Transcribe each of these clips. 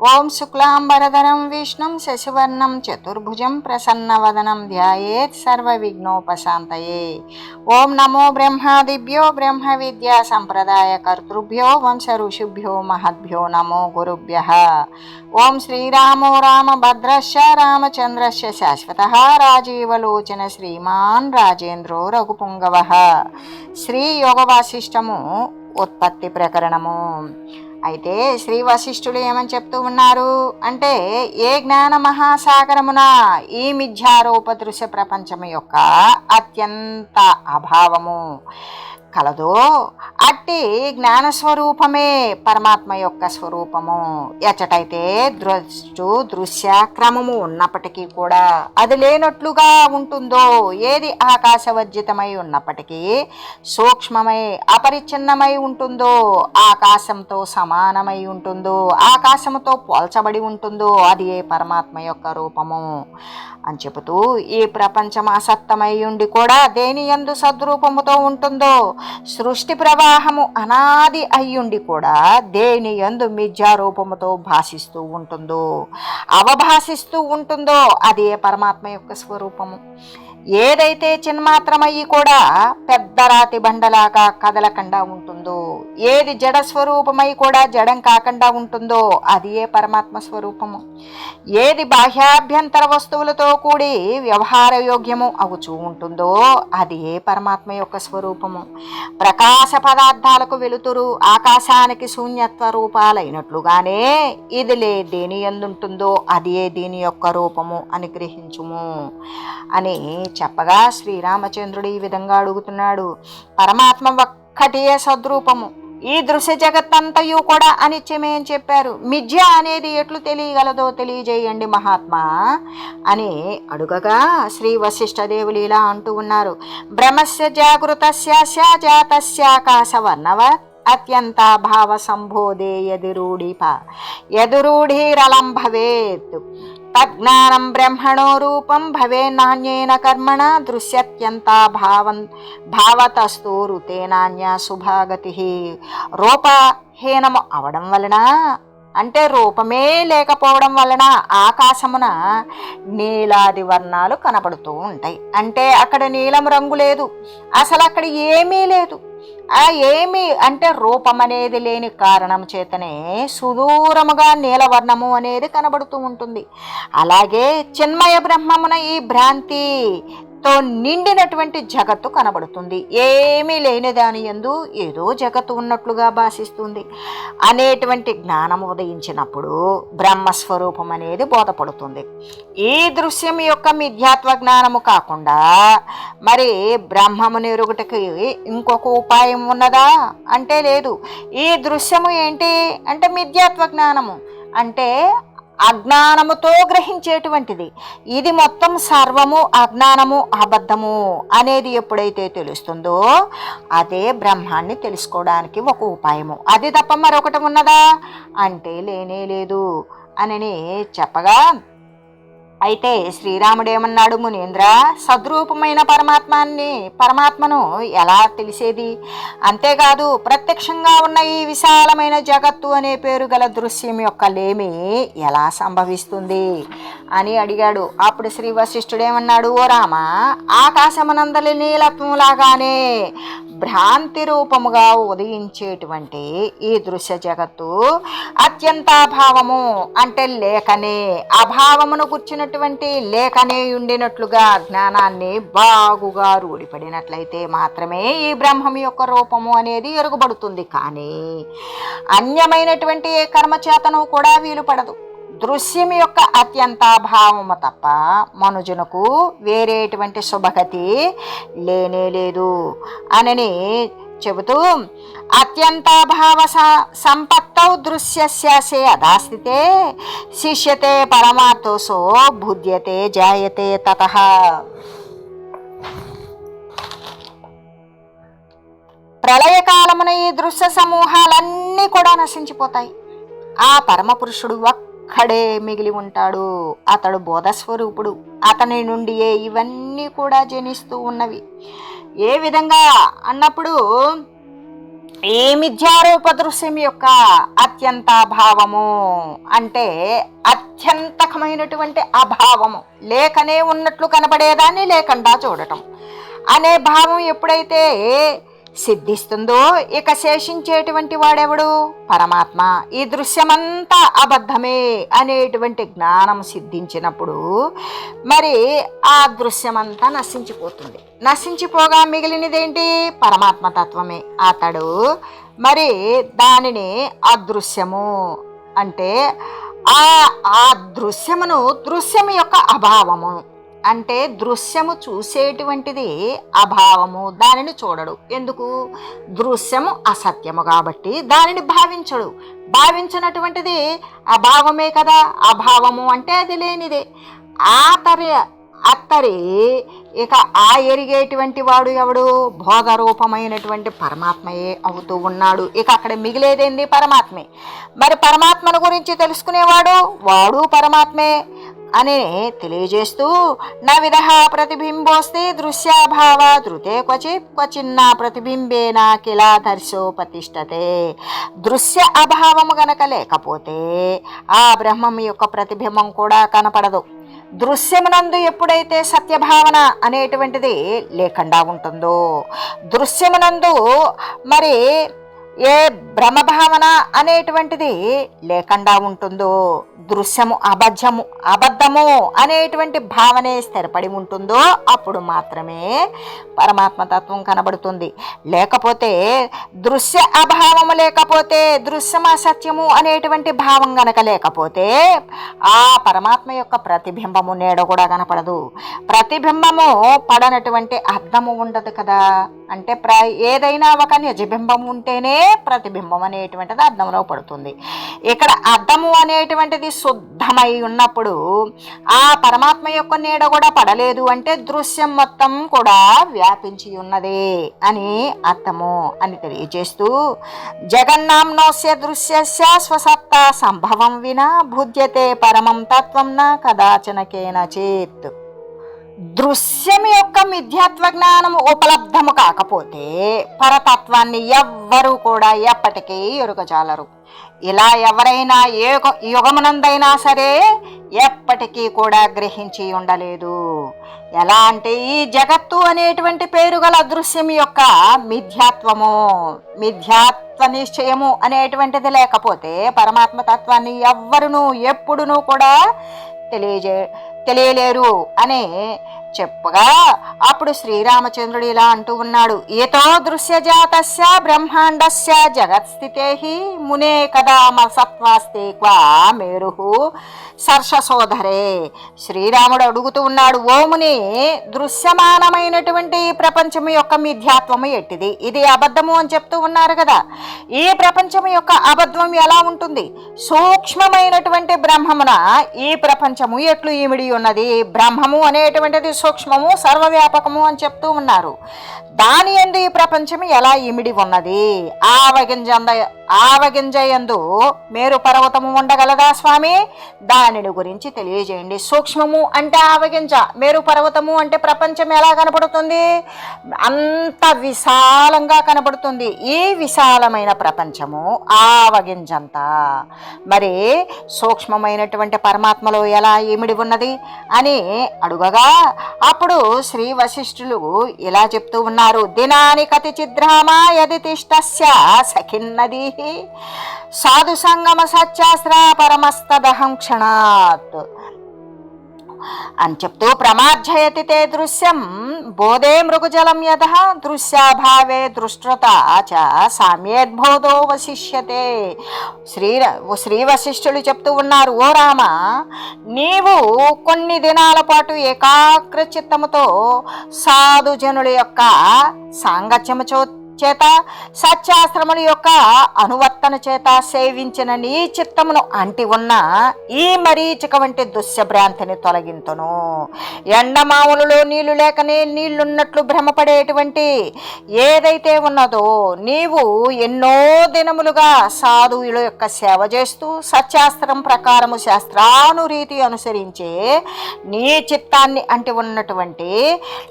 ఓం శుక్లాంబరధరం విష్ణుం శశివర్ణం చతుర్భుజం ప్రసన్నవదనం ధ్యాయేత్ సర్వ విఘ్నోపశాంతయే ఓం నమో బ్రహ్మాదిభ్యో బ్రహ్మ విద్యా సంప్రదాయ కర్తృభ్యో వంశ ఋషిభ్యో మహద్భ్యో నమో గురుభ్య. ఓం శ్రీరామో రామభద్రశ్చ రామచంద్రశ శాశ్వత రాజీవలోచన శ్రీమాన్ రాజేంద్రో రఘుపుంగవ. శ్రీ యోగ ఉత్పత్తి ప్రకరణము. అయితే శ్రీ వశిష్ఠుడు ఏమని చెప్తూ ఉన్నారు? అంటే ఏ జ్ఞాన మహాసాగరమున ఈ మిథ్యారూప దృశ్య ప్రపంచము యొక్క అత్యంత అభావము. కలదో అట్టి జ్ఞాన స్వరూపమే పరమాత్మ యొక్క స్వరూపము. ఎచ్చటైతే దృష్టు దృశ్య క్రమము ఉన్నప్పటికీ కూడా అది లేనట్లుగా ఉంటుందో ఏది ఆకాశవర్జితమై ఉన్నప్పటికీ సూక్ష్మమై అపరిచ్ఛిన్నమై ఉంటుందో ఆకాశంతో సమానమై ఉంటుందో ఆకాశముతో పోల్చబడి ఉంటుందో అది ఏ పరమాత్మ యొక్క రూపము. అని చెబుతూ ఈ ప్రపంచం అసత్తమై ఉండి కూడా దేని ఎందు సద్రూపముతో ఉంటుందో సృష్టి ప్రవాహము అనాది అయ్యుండి కూడా దేని ఎందు మిథ్యారూపముతో భాషిస్తూ ఉంటుందో అవభాషిస్తూ ఉంటుందో అదే పరమాత్మ యొక్క స్వరూపము. ఏదైతే చిన్మాత్రమయ్యి కూడా పెద్ద రాతి బండలాగా కదలకుండా ఉంటుందో ఏది జడ స్వరూపమై కూడా జడం కాకుండా ఉంటుందో అది ఏ పరమాత్మ స్వరూపము. ఏది బాహ్యాభ్యంతర వస్తువులతో కూడి వ్యవహార యోగ్యము అవుచూ ఉంటుందో అది ఏ పరమాత్మ యొక్క స్వరూపము. ప్రకాశ పదార్థాలకు వెలుతురు ఆకాశానికి శూన్యత్వ రూపాలైనట్లుగానే ఇది లే దేని ఎందుంటుందో అది ఏ దీని యొక్క రూపము అని గ్రహించుము. అని చెప్పగా శ్రీరామచంద్రుడు ఈ విధంగా అడుగుతున్నాడు పరమాత్మ ఒక్కటియే సద్రూపము. ఈ దృశ్య జగత్తంతయు కూడా అనిత్యమే అని చెప్పారు. మిథ్య అనేది ఎట్లు తెలియగలదో తెలియజేయండి మహాత్మా అని అడుగగా శ్రీ వశిష్ఠదేవులు ఇలా అంటూ ఉన్నారు. బ్రహ్మస్య జాగృతస్య జాతస్యాకాశవర్ణవత్ అత్యంత భావ సంబోధే ఎదురూఢిప ఎదురూఢీరలం భవేత్ తజ్ఞానం బ్రహ్మణో రూపం భవే నాణ్యేన కర్మణ దృశ్యత్యంత భావం భావతస్తు రుతే నాణ్య శుభాగతి రూపహీనము అవడం వలన అంటే రూపమే లేకపోవడం వలన ఆకాశమున నీలాది వర్ణాలు కనపడుతూ ఉంటాయి. అంటే అక్కడ నీలం రంగు లేదు. అసలు అక్కడ ఏమీ లేదు. ఆ ఏమి అంటే రూపం అనేది లేని కారణం చేతనే సుదూరముగా నీలవర్ణము అనేది కనబడుతూ ఉంటుంది. అలాగే చిన్మయ బ్రహ్మమున ఈ భ్రాంతి తో నిండినటువంటి జగత్తు కనబడుతుంది. ఏమీ లేని దాని ఎందు ఏదో జగత్తు ఉన్నట్లుగా భాషిస్తుంది. అనేటువంటి జ్ఞానం ఉదయించినప్పుడు బ్రహ్మస్వరూపం అనేది బోధపడుతుంది. ఈ దృశ్యం యొక్క మిథ్యాత్వ జ్ఞానము కాకుండా మరి బ్రహ్మము నెరుగుటకి ఇంకొక ఉపాయం ఉన్నదా? అంటే లేదు. ఈ దృశ్యము ఏంటి? అంటే మిథ్యాత్వ జ్ఞానము. అంటే అజ్ఞానముతో గ్రహించేటువంటిది. ఇది మొత్తం సర్వము అజ్ఞానము అబద్ధము అనేది ఎప్పుడైతే తెలుస్తుందో అదే బ్రహ్మాన్ని తెలుసుకోవడానికి ఒక ఉపాయము. అది తప్ప మరొకటి ఉన్నదా? అంటే లేనే లేదు. అని చెప్పగా అయితే శ్రీరాముడేమన్నాడు మునీంద్ర సద్రూపమైన పరమాత్మాన్ని పరమాత్మను ఎలా తెలిసేది? అంతేకాదు ప్రత్యక్షంగా ఉన్న ఈ విశాలమైన జగత్తు అనే పేరు గల దృశ్యం యొక్క లేమి ఎలా సంభవిస్తుంది? అని అడిగాడు. అప్పుడు శ్రీ వశిష్ఠుడేమన్నాడు ఓ రామ ఆకాశమనందలి నీలత్వంలాగానే భ్రాంతి రూపముగా ఉదయించేటువంటి ఈ దృశ్య జగత్తు అత్యంత అభావము అంటే లేకనే అభావమును కూర్చున్నట్టు అటువంటి లేఖనే ఉండినట్లుగా జ్ఞానాన్ని బాగుగా రూఢిపడినట్లయితే మాత్రమే ఈ బ్రహ్మం యొక్క రూపము అనేది ఎరుగుబడుతుంది. కానీ అన్యమైనటువంటి ఏ కర్మచేతను కూడా వీలు పడదు. దృశ్యం యొక్క అత్యంత భావము తప్ప మనుజునకు వేరేటువంటి శుభగతి లేనే లేదు. అనని చెబుతూ అత్యంతాభావ సంపత్తౌ దృశ్యస్యాసే అదాస్థితే శిష్యతే పరమార్థోసో బుద్ధ్యతే జాయతే తత. ప్రళయకాలమున ఈ దృశ్య సమూహాలన్నీ కూడా నశించిపోతాయి. ఆ పరమపురుషుడు ఒక్కడే మిగిలి ఉంటాడు. అతడు బోధస్వరూపుడు. అతని నుండియే ఇవన్నీ కూడా జనిస్తూ ఉన్నవి. ఏ విధంగా అన్నప్పుడు ఈ మిథ్యారూప దృశ్యం యొక్క అత్యంత అభావము అంటే అత్యంతకమైనటువంటి అభావము. లేకనే ఉన్నట్లు కనబడేదాన్ని లేకుండా చూడటం. అనే భావం ఎప్పుడైతే సిద్ధిస్తుందో ఇక శేషించేటువంటి వాడెవడు? పరమాత్మ. ఈ దృశ్యమంతా అబద్ధమే అనేటువంటి జ్ఞానం సిద్ధించినప్పుడు మరి ఆ దృశ్యమంతా నశించిపోతుంది. నశించిపోగా మిగిలినదేంటి? పరమాత్మ తత్వమే. అతడు మరి దానిని అదృశ్యము అంటే ఆ ఆ దృశ్యమును దృశ్యం యొక్క అభావము. అంటే దృశ్యము చూసేటువంటిది అభావము దానిని చూడడు. ఎందుకు? దృశ్యము అసత్యము కాబట్టి దానిని భావించడు. భావించినటువంటిది అభావమే కదా. అభావము అంటే అది లేనిదే. ఆ తరి అత్తరి ఇక ఆ ఎరిగేటువంటి వాడు ఎవడు? భోగరూపమైనటువంటి పరమాత్మయే అవుతూ ఉన్నాడు. ఇక అక్కడ మిగిలేదేంది? పరమాత్మే. మరి పరమాత్మను గురించి తెలుసుకునేవాడు? వాడు పరమాత్మే. అని తెలియజేస్తూ నా ప్రతిబింబోస్తే దృశ్యాభావ ధృతే క్వచిత్ క్వచిన్న ప్రతిబింబేన కిలా దర్శోపతిష్టతే దృశ్య అభావము గనక లేకపోతే ఆ బ్రహ్మం యొక్క ప్రతిబింబం కూడా కనపడదు. దృశ్యమునందు ఎప్పుడైతే సత్యభావన అనేటువంటిది లేకుండా ఉంటుందో దృశ్యమునందు మరి ఏ భ్రమభావన అనేటువంటిది లేకుండా ఉంటుందో దృశ్యము అబద్ధము అబద్ధము అనేటువంటి భావనే స్థిరపడి ఉంటుందో అప్పుడు మాత్రమే పరమాత్మతత్వం కనబడుతుంది. లేకపోతే దృశ్య అభావము లేకపోతే దృశ్యం అసత్యము అనేటువంటి భావం గనక లేకపోతే ఆ పరమాత్మ యొక్క ప్రతిబింబము నీడ కూడా కనపడదు. ప్రతిబింబము పడనటువంటి అర్థము ఉండదు కదా. అంటే ప్ర ఏదైనా ఒక నిజబింబం ఉంటేనే ప్రతిబింబం అనేటువంటిది అర్థంలో పడుతుంది. ఇక్కడ అర్థము అనేటువంటిది శుద్ధమై ఉన్నప్పుడు ఆ పరమాత్మ యొక్క నీడ కూడా పడలేదు అంటే దృశ్యం మొత్తం కూడా వ్యాపించి ఉన్నది అని అర్థము అని తెలియజేస్తూ జగన్నాంనోస్య దృశ్యస్య స్వసత్త సంభవం వినా భుజ్యతే పరమం తత్వం నా కదాచనకేన కేనచిత్ దృశ్యం యొక్క మిథ్యాత్వ జ్ఞానం ఉపలబ్ధము కాకపోతే పరతత్వాన్ని ఎవ్వరూ కూడా ఎప్పటికీ ఎరుగజాలరు. ఇలా ఎవరైనా ఏ యుగమునందైనా సరే ఎప్పటికీ కూడా గ్రహించి ఉండలేదు. ఎలా అంటే ఈ జగత్తు అనేటువంటి పేరు గల దృశ్యం యొక్క మిథ్యాత్వము మిథ్యాత్వ నిశ్చయము అనేటువంటిది లేకపోతే పరమాత్మ తత్వాన్ని ఎవ్వరునూ ఎప్పుడునూ కూడా తెలియజే తెలియలేరు అనే చెప్పగా అప్పుడు శ్రీరామచంద్రుడు ఇలా అంటూ ఉన్నాడు ఏతో దృశ్యజాతస్య బ్రహ్మాండస్య జగత్స్థితే మునే కదా సత్వాస్తే క్వా మేరు సర్షసోధరే శ్రీరాముడు అడుగుతూ ఉన్నాడు ఓముని దృశ్యమానమైనటువంటి ఈ ప్రపంచము యొక్క మిథ్యాత్వము ఎట్టిది? ఇది అబద్ధము అని చెప్తూ ఉన్నారు కదా. ఈ ప్రపంచము యొక్క అబద్ధం ఎలా ఉంటుంది? సూక్ష్మమైనటువంటి బ్రహ్మమున ఈ ప్రపంచము ఎట్లు ఈమిడి ఉన్నది? బ్రహ్మము అనేటువంటిది సూక్ష్మము సర్వవ్యాపకము అని చెప్తూ ఉన్నారు. దాని ఎందు ఈ ప్రపంచం ఎలా ఇమిడి ఉన్నది? ఆవగింజంద ఆవగింజయందు మేరు పర్వతము ఉండగలదా స్వామి? దానిని గురించి తెలియజేయండి. సూక్ష్మము అంటే ఆవగింజ మేరు పర్వతము అంటే ప్రపంచం ఎలా కనపడుతుంది? అంత విశాలంగా కనబడుతుంది ఈ విశాలమైన ప్రపంచము ఆవగింజంత. మరి సూక్ష్మమైనటువంటి పరమాత్మలో ఎలా ఏమిడి ఉన్నది అని అడుగగా అప్పుడు శ్రీ వశిష్ఠులు ఇలా చెప్తూ ఉన్నారు. దినాని కతిచిద్రామా యది తిష్టస్య సఖిన్నది సాధు సంగమ సత్యాస్త్ర పరమస్తదహం క్షణాత్. అని చెప్తూ ప్రమార్జయతి తే దృశ్యం. బోధే మృగజలం యద దృశ్యాభావే దృష్టత చ సామ్యేద్బోధో వశిష్యతే. శ్రీ శ్రీ వశిష్ఠులు చెప్తూ ఉన్నారు ఓ రామ నీవు కొన్ని దినాల పాటు ఏకాగ్ర చిత్తముతో సాధుజనుల యొక్క సాంగత్యముతో చేత సత్యాశ్రముల యొక్క అనువర్తన చేత సేవించిన నీ చిత్తమును అంటి ఉన్న ఈ మరీచిక వంటి దుశ్యభ్రాంతిని తొలగింతును. ఎండమావులలో నీళ్ళు లేకనే నీళ్ళున్నట్లు భ్రమపడేటువంటి ఏదైతే ఉన్నదో నీవు ఎన్నో దినములుగా సాధువుల యొక్క సేవ చేస్తూ సత్యాస్త్రం ప్రకారము శాస్త్రానురీతి అనుసరించే నీ చిత్తాన్ని అంటి ఉన్నటువంటి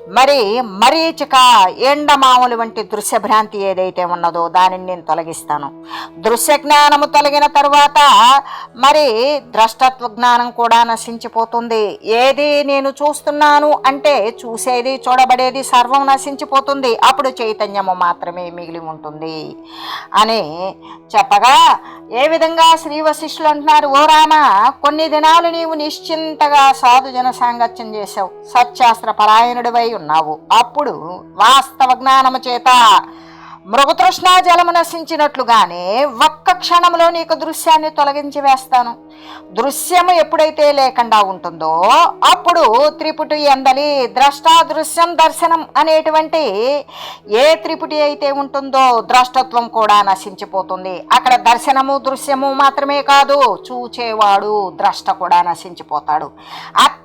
మరి మరీచిక ఎండమాములు వంటి దృశ్యభ్రాంతి ఏదైతే ఉన్నదో దానిని నేను తొలగిస్తాను. దృశ్య జ్ఞానము తొలగిన తర్వాత మరి ద్రష్టత్వ జ్ఞానం కూడా నశించిపోతుంది. ఏది నేను చూస్తున్నాను అంటే చూసేది చూడబడేది సర్వం నశించిపోతుంది. అప్పుడు చైతన్యము మాత్రమే మిగిలి ఉంటుంది. అని చెప్పగా ఏ విధంగా శ్రీ వశిష్ఠులు అంటున్నారు ఓ రామ కొన్ని దినాలు నీవు నిశ్చింతగా సాధుజన సాంగత్యం చేశావు. సత్శాస్త్ర పరాయణుడివై ఉన్నావు. అప్పుడు వాస్తవ జ్ఞానము చేత మృగతృష్ణా జలము నశించినట్లుగానే ఒక్క క్షణంలో నీకు దృశ్యాన్ని తొలగించి వేస్తాను. దృశ్యము ఎప్పుడైతే లేకుండా ఉంటుందో అప్పుడు త్రిపుటి ఎందలి ద్రష్ట దృశ్యం దర్శనం అనేటువంటి ఏ త్రిపుటి అయితే ఉంటుందో ద్రష్టత్వం కూడా నశించిపోతుంది. అక్కడ దర్శనము దృశ్యము మాత్రమే కాదు చూచేవాడు ద్రష్ట కూడా నశించిపోతాడు.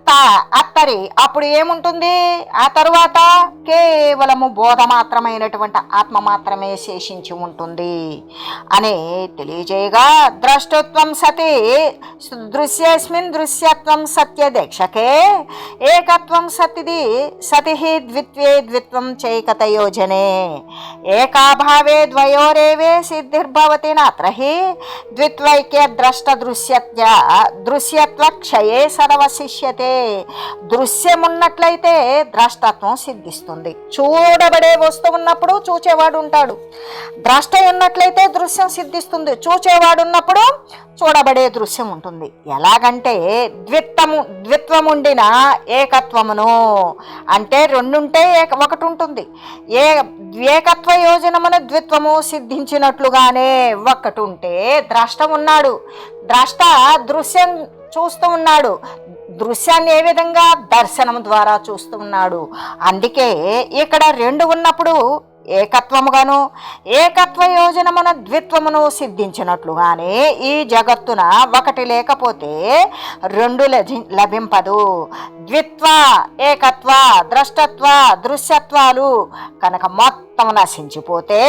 అత్త అత్తరి అప్పుడు ఏముంటుంది? ఆ తరువాత కేవలము బోధ మాత్రమైనటువంటి ఆత్మ మాత్రమే శేషించి ఉంటుంది అని తెలియజేయగా ద్రష్టత్వం సతి దృశ్యేస్మిన్ దృశ్యత్వం సత్య దీక్షకే ఏకత్వం సతిది సతి ద్విత్వే ద్విత్వం చైకతయోజనే ఏకాభావే ద్వయోరేవే సిద్ధిర్భవతి నాత్రహి ద్విత్వైక్య ద్రష్ట దృశ్యత్య దృశ్యత్వ క్షయే సర్వశిష్యతే దృశ్యమున్నట్లయితే ద్రష్టత్వం సిద్ధిస్తుంది. చూడబడే వస్తువు ఉన్నప్పుడు చూచేవాడు ఉంటాడు. ద్రాష్ట ఉన్నట్లయితే దృశ్యం సిద్ధిస్తుంది. చూచేవాడు ఉన్నప్పుడు చూడబడే దృశ్యం ఉంటుంది. ఎలాగంటే ద్విత్వము ద్విత్వముండిన ఏకత్వమును అంటే రెండుంటే ఏక ఒకటి ఉంటుంది ఏ ఏకత్వ యోజనమున ద్విత్వము సిద్ధించినట్లుగానే ఒకటి ఉంటే ద్రష్ట ఉన్నాడు ద్రష్ట దృశ్యం చూస్తూ ఉన్నాడు. దృశ్యాన్ని ఏ విధంగా దర్శనం ద్వారా చూస్తూ ఉన్నాడు? అందుకే ఇక్కడ రెండు ఉన్నప్పుడు ఏకత్వముగాను ఏకత్వ యోజనమున ద్విత్వమును సిద్ధించినట్లుగానే ఈ జగత్తున ఒకటి లేకపోతే రెండు లభి లభింపదు. ద్విత్వ ఏకత్వ ద్రష్టత్వ దృశ్యత్వాలు. కనుక మొత్తం నశించిపోతే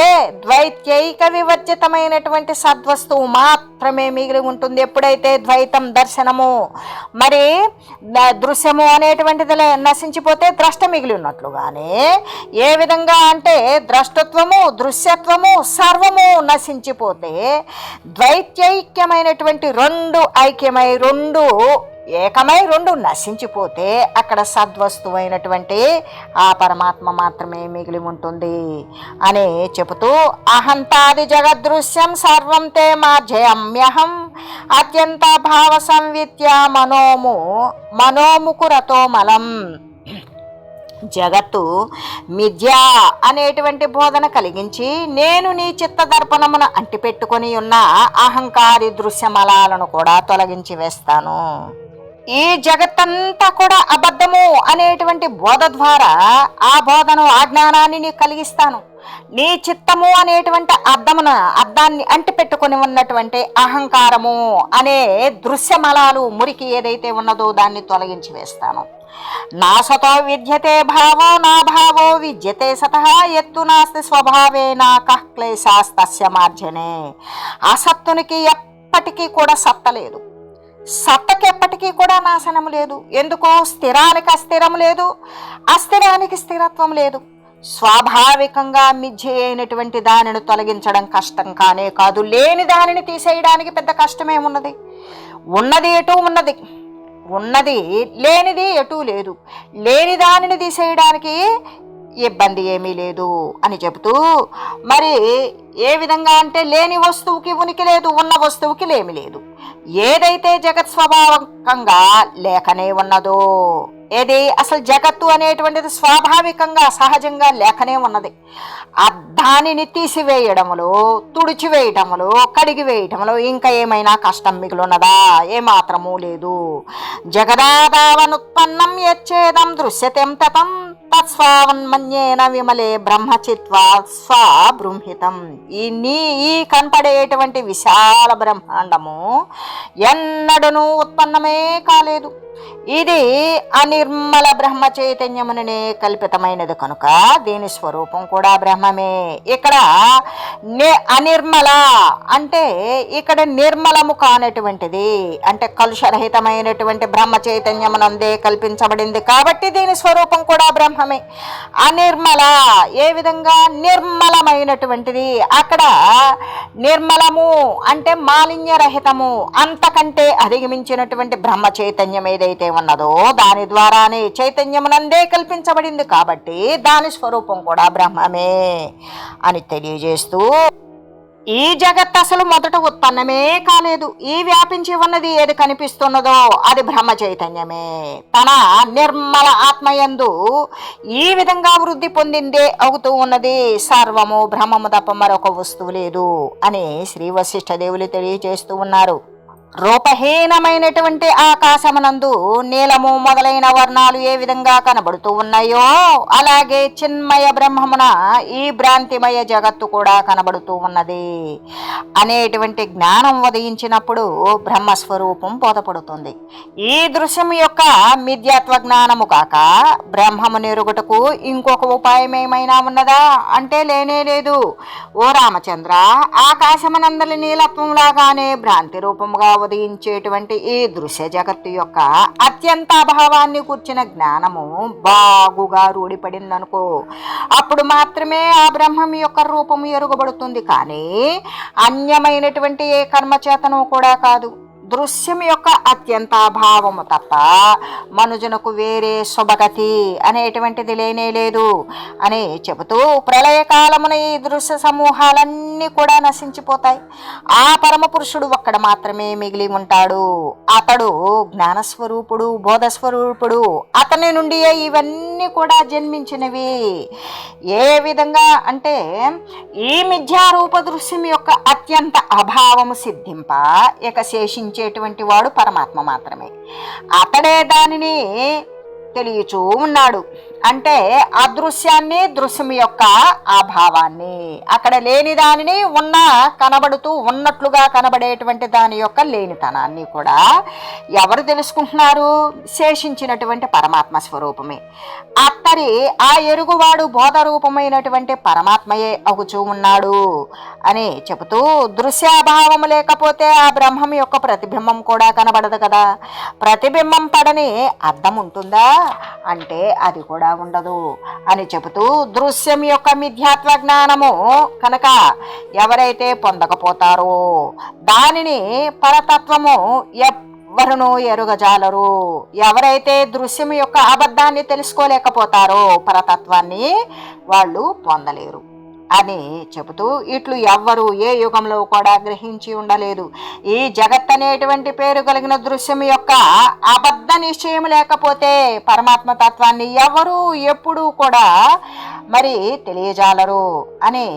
ద్వైత్యైక వివర్జితమైనటువంటి సద్వస్తువు మాత్రమే మిగిలి ఉంటుంది. ఎప్పుడైతే ద్వైతం దర్శనము మరి దృశ్యము అనేటువంటిది నశించిపోతే ద్రష్ట మిగిలి ఉన్నట్లుగానే ఏ విధంగా అంటే ద్రష్టత్వము దృశ్యత్వము సర్వము నశించిపోతే ద్వైత్యైక్యమైనటువంటి రెండు ఐక్యమై రెండు ఏకమై రెండు నశించిపోతే అక్కడ సద్వస్తువైనటువంటి ఆ పరమాత్మ మాత్రమే మిగిలి ఉంటుంది అని చెబుతూ అహంతాది జగదృశ్యం సర్వం తే మాధ్యమ్యహం. అత్యంత భావ సంవిత్య మనోము మనోముకురతో మలం. జగత్తు మిథ్య అనేటువంటి బోధన కలిగించి నేను నీ చిత్తదర్పణమున అంటిపెట్టుకొని ఉన్న అహంకారి దృశ్యమలాలను కూడా తొలగించి వేస్తాను. ఈ జగత్తంతా కూడా అబద్ధము అనేటువంటి బోధ ద్వారా ఆ బోధను ఆ జ్ఞానాన్ని నీకు కలిగిస్తాను. నీ చిత్తము అనేటువంటి అర్థమున అర్థాన్ని అంటిపెట్టుకొని ఉన్నటువంటి అహంకారము అనే దృశ్యమలాలు మురికి ఏదైతే ఉన్నదో దాన్ని తొలగించి వేస్తాను. నా సతో విద్యతే భావో నా భావో విద్యతే సత ఎత్తు నాస్తి స్వభావేన కః క్లేశాస్తస్య మార్జనే. అసత్తునికి ఎప్పటికీ కూడా సత్త సత్తకెప్పటికీ కూడా నాశనం లేదు. ఎందుకు స్థిరానికి అస్థిరం లేదు. అస్థిరానికి స్థిరత్వం లేదు. స్వాభావికంగా మిథ్య అయినటువంటి దానిని తొలగించడం కష్టం కానే కాదు. లేని దానిని తీసేయడానికి పెద్ద కష్టమే ఉన్నది. ఉన్నది ఎటు ఉన్నది. ఉన్నది లేనిది ఎటు లేదు. లేని దానిని తీసేయడానికి ఇబ్బంది ఏమీ లేదు అని చెబుతూ మరి ఏ విధంగా అంటే లేని వస్తువుకి ఉనికి లేదు ఉన్న వస్తువుకి లేమి లేదు. ఏదైతే జగత్ స్వభావకంగా లేకనే ఉన్నదో ఏది అసలు జగత్తు అనేటువంటిది స్వాభావికంగా సహజంగా లేకనే ఉన్నది. దానిని తీసివేయడములో తుడిచివేయటములో కడిగివేయటములో ఇంకా ఏమైనా కష్టం మిగిలినదా ఏమాత్రమూ లేదు. జగదాదావనుత్పన్నం యచ్చేదం దృశ్యతెం తతం తత్స్వావన్మన్యేన విమలే బ్రహ్మచిత్వా స్వబృంహితం ఈ నీ ఈ కనపడేటువంటి విశాల బ్రహ్మాండము ఎన్నడను ఉత్పన్నమే కాలేదు. ఇది అనిర్మల బ్రహ్మ చైతన్యముననే కల్పితమైనది కనుక దీని స్వరూపం కూడా బ్రహ్మమే. ఇక్కడ నే అనిర్మల అంటే ఇక్కడ నిర్మలము కానటువంటిది అంటే కలుషరహితమైనటువంటి బ్రహ్మ చైతన్యమునందే కల్పించబడింది కాబట్టి దీని స్వరూపం కూడా బ్రహ్మమే. అనిర్మల ఏ విధంగా నిర్మలమైనటువంటిది అక్కడ నిర్మలము అంటే మాలిన్యరహితము అంతకంటే అధిగమించినటువంటి బ్రహ్మ చైతన్యం ఏదైతే ఉన్నదో దాని ద్వారానే చైతన్యమునందే కల్పించబడింది కాబట్టి దాని స్వరూపం కూడా బ్రహ్మమే అని తెలియజేస్తూ ఈ జగత్ అసలు మొదట ఉత్పన్నమే కాలేదు. ఈ వ్యాపించి ఉన్నది ఏది కనిపిస్తున్నదో అది బ్రహ్మ చైతన్యమే. తన నిర్మల ఆత్మయందు ఈ విధంగా వృద్ధి పొందిందే అవుతూ ఉన్నది. సర్వము బ్రహ్మము తప్ప మరొక వస్తువు లేదు అని శ్రీ వశిష్ఠ దేవులు తెలియజేస్తూ ఉన్నారు. రూపహీనమైనటువంటి ఆకాశమునందు నీలము మొదలైన వర్ణాలు ఏ విధంగా కనబడుతూ ఉన్నాయో అలాగే చిన్మయ బ్రహ్మమున ఈ భ్రాంతిమయ జగత్తు కూడా కనబడుతూ ఉన్నది. అనేటువంటి జ్ఞానం ఉదయించినప్పుడు బ్రహ్మస్వరూపం బోధపడుతుంది. ఈ దృశ్యం యొక్క మిథ్యాత్వ జ్ఞానము కాక బ్రహ్మము నెరుగుటకు ఇంకొక ఉపాయం ఏమైనా ఉన్నదా? అంటే లేనే లేదు. ఓ రామచంద్ర ఆకాశమనందలి నీలత్వంలాగానే భ్రాంతి రూపముగా ఉదయించేటువంటి ఈ దృశ్య జగత్తు యొక్క అత్యంత అభావాన్ని కూర్చిన జ్ఞానము బాగుగా రూఢిపడిందనుకో అప్పుడు మాత్రమే ఆ బ్రహ్మం యొక్క రూపము ఎరుగబడుతుంది. కానీ అన్యమైనటువంటి ఏ కర్మచేతను కూడా కాదు. దృశ్యం యొక్క అత్యంత అభావము తప్ప మనుజునకు వేరే శుభగతి అనేటువంటిది లేనే లేదు అని చెబుతూ ప్రళయకాలమున ఈ దృశ్య సమూహాలన్నీ కూడా నశించిపోతాయి. ఆ పరమ పురుషుడు ఒక్కడ మాత్రమే మిగిలి ఉంటాడు. అతడు జ్ఞానస్వరూపుడు బోధస్వరూపుడు అతని నుండి ఇవన్నీ కూడా జన్మించినవి. ఏ విధంగా అంటే ఈ మిథ్యారూప దృశ్యం యొక్క అత్యంత అభావము సిద్ధింప. ఇక శేషించేటువంటి వాడు పరమాత్మ మాత్రమే. అతడే దానిని తెలియచూ ఉన్నాడు. అంటే అదృశ్యాన్ని దృశ్యం యొక్క అభావాన్ని అక్కడ లేని దానిని ఉన్న కనబడుతూ ఉన్నట్లుగా కనబడేటువంటి దాని యొక్క లేనితనాన్ని కూడా ఎవరు తెలుసుకుంటున్నారు? శేషించినటువంటి పరమాత్మ స్వరూపమే. అత్తరి ఆ ఎరుగువాడు బోధ రూపమైనటువంటి పరమాత్మయే అగుచూ ఉన్నాడు అని చెబుతూ దృశ్యాభావం లేకపోతే ఆ బ్రహ్మం యొక్క ప్రతిబింబం కూడా కనబడదు కదా. ప్రతిబింబం పడని అర్థం ఉంటుందా అంటే అది కూడా ఉండదు అని చెబుతూ దృశ్యం యొక్క మిథ్యాత్వ జ్ఞానము కనుక ఎవరైతే పొందకపోతారో దానిని పరతత్వము ఎవ్వరును ఎరుగజాలరు. ఎవరైతే దృశ్యం యొక్క అబద్ధాన్ని తెలుసుకోలేకపోతారో పరతత్వాన్ని వాళ్ళు పొందలేరు. అని చెబుతూ ఇట్లు ఎవ్వరు ఏ యుగంలో కూడా గ్రహించి ఉండలేదు. ఈ జగత్ అనేటువంటి పేరు కలిగిన దృశ్యం యొక్క అబద్ధ నిశ్చయం లేకపోతే పరమాత్మ తత్వాన్ని ఎవరు ఎప్పుడూ కూడా మరి తెలియజాలరు అని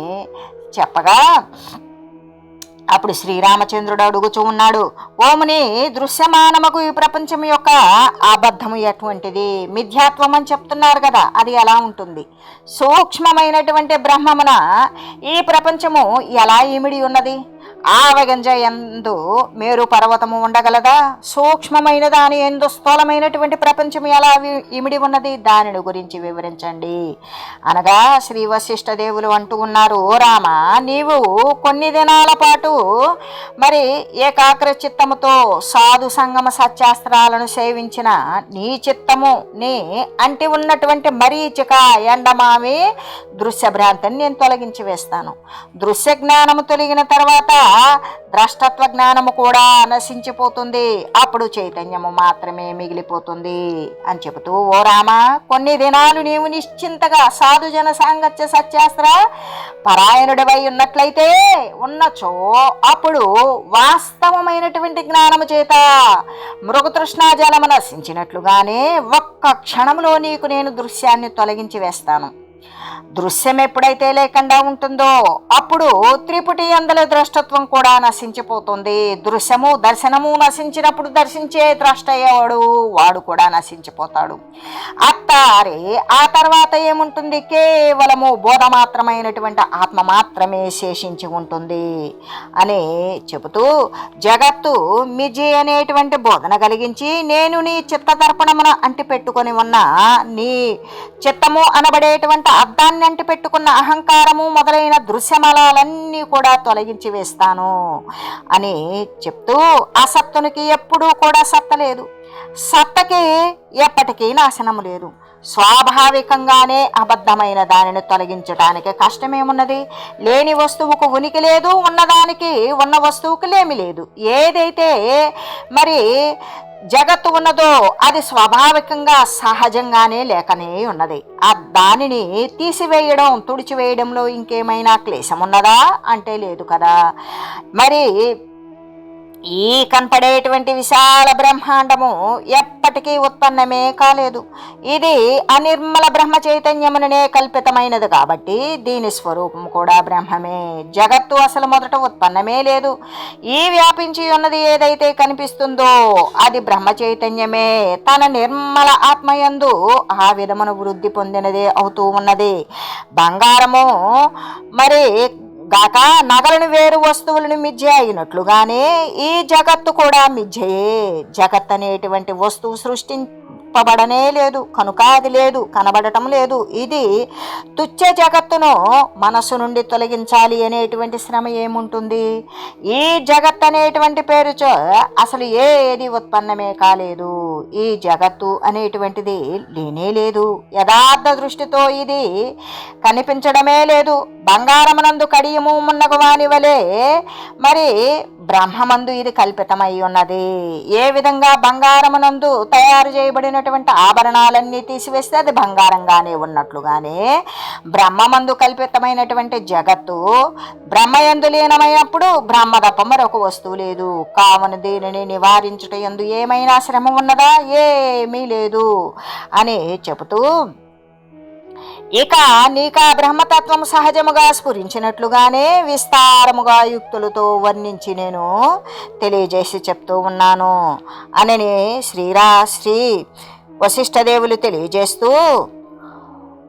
చెప్పగా అప్పుడు శ్రీరామచంద్రుడు అడుగుచూ ఉన్నాడు ఓముని దృశ్యమానమకు ఈ ప్రపంచం యొక్క అబద్ధము ఎటువంటిది? మిథ్యాత్వం అని చెప్తున్నారు కదా అది ఎలా ఉంటుంది? సూక్ష్మమైనటువంటి బ్రహ్మమున ఈ ప్రపంచము ఎలా ఇమిడి ఉన్నది? ఆవగంజ ఎందు మేరు పర్వతము ఉండగలదా? సూక్ష్మమైన దాని ఎందు స్థూలమైనటువంటి ప్రపంచం ఎలా ఇమిడి ఉన్నది? దానిని గురించి వివరించండి. అనగా శ్రీ వశిష్ఠ దేవులు అంటూ ఉన్నారు ఓ రామ నీవు కొన్ని దినాల పాటు మరి ఏకాగ్ర చిత్తముతో సాధు సంగమ సత్యాస్త్రాలను సేవించిన నీ చిత్తము నీ అంటి ఉన్నటువంటి మరీచిక ఎండమావి దృశ్య భ్రాంతిని నేను తొలగించి వేస్తాను. దృశ్య జ్ఞానము తొలగిన తర్వాత ద్రష్టత్వ జ్ఞానము కూడా నశించిపోతుంది. అప్పుడు చైతన్యము మాత్రమే మిగిలిపోతుంది అని చెబుతూ ఓ రామ కొన్ని దినాలు నీవు నిశ్చింతగా సాధుజన సాంగత్య సత్యాస్త్ర పరాయణుడివై ఉన్నట్లయితే ఉన్నచో అప్పుడు వాస్తవమైనటువంటి జ్ఞానము చేత మృగతృష్ణా జలము నశించినట్లుగానే ఒక్క క్షణంలో నీకు నేను దృశ్యాన్ని తొలగించి వేస్తాను. దృశ్యం ఎప్పుడైతే లేకుండా ఉంటుందో అప్పుడు త్రిపుటి అందల ద్రష్టత్వం కూడా నశించిపోతుంది. దృశ్యము దర్శనము నశించినప్పుడు దర్శించే ద్రష్ట అయ్యేవాడు వాడు కూడా నశించిపోతాడు. అత్తారే ఆ తర్వాత ఏముంటుంది? కేవలము బోధ మాత్రమైనటువంటి ఆత్మ మాత్రమే శేషించి ఉంటుంది అని చెబుతూ జగత్తు మిజి అనేటువంటి బోధన కలిగించి నేను నీ చిత్త దర్పణమున అంటి పెట్టుకొని ఉన్న నీ చిత్తము అనబడేటువంటి అర్థ మతాన్ని పెట్టుకున్న అహంకారము మొదలైన దృశ్యమలాలన్నీ కూడా తొలగించి వేస్తాను అని చెప్తూ అసత్తునికి ఎప్పుడూ కూడా సత్త లేదు. సత్తకి ఎప్పటికీ నాశనము లేదు. స్వాభావికంగానే అబద్ధమైన దానిని తొలగించడానికి కష్టమేమున్నది? లేని వస్తువుకు ఉనికి లేదు ఉన్నదానికి ఉన్న వస్తువుకు లేమి లేదు. ఏదైతే మరి జగత్తు ఉన్నదో అది స్వాభావికంగా సహజంగానే లేకనే ఉన్నది. ఆ దానిని తీసివేయడం తుడిచివేయడంలో ఇంకేమైనా క్లేశం ఉన్నదా అంటే లేదు కదా. మరి ఈ కనపడేటువంటి విశాల బ్రహ్మాండము ఎప్పటికీ ఉత్పన్నమే కాలేదు. ఇది అనిర్మల బ్రహ్మ చైతన్యముననే కల్పితమైనది కాబట్టి దీని స్వరూపం కూడా బ్రహ్మమే. జగత్తు అసలు మొదట ఉత్పన్నమే లేదు. ఈ వ్యాపించి ఉన్నది ఏదైతే కనిపిస్తుందో అది బ్రహ్మ చైతన్యమే. తన నిర్మల ఆత్మయందు ఆ విధమును వృద్ధి పొందినదే అవుతూ ఉన్నది. బంగారము మరి గాక నగలను వేరు వస్తువులను మిథ్య అయినట్లుగానే ఈ జగత్తు కూడా మిథ్యయే. జగత్ అనేటువంటి వస్తువు సృష్టించి చెప్పబడనే లేదు కనుక అది లేదు కనబడటం లేదు. ఇది తుచ్చ జగత్తును మనసు నుండి తొలగించాలి అనేటువంటి శ్రమ ఏముంటుంది? ఈ జగత్ అనేటువంటి పేరుచో అసలు ఏది ఉత్పన్నమే కాలేదు. ఈ జగత్తు అనేటువంటిది లేనే లేదు. యథార్థ దృష్టితో ఇది కనిపించడమే లేదు. బంగారమునందు కడియము మున్నగు వలే మరి బ్రహ్మమందు ఇది కల్పితమై ఉన్నది. ఏ విధంగా బంగారమునందు తయారు చేయబడినటువంటి ఆభరణాలన్నీ తీసివేస్తే అది బంగారంగానే ఉన్నట్లుగానే బ్రహ్మమందు కల్పితమైనటువంటి జగత్తు బ్రహ్మయందు లీనమైనప్పుడు బ్రహ్మ తప్ప మరొక వస్తువు లేదు. కావున దీనిని నివారించుట ఎందు ఏమైనా శ్రమ ఉన్నదా? ఏమీ లేదు అని చెబుతూ ఇక నీకా బ్రహ్మతత్వం సహజముగా స్ఫురించినట్లుగానే విస్తారముగా యుక్తులతో వర్ణించి నేను తెలియజేసి చెప్తూ ఉన్నాను. అని శ్రీరా శ్రీ వశిష్ఠదేవులు తెలియజేస్తూ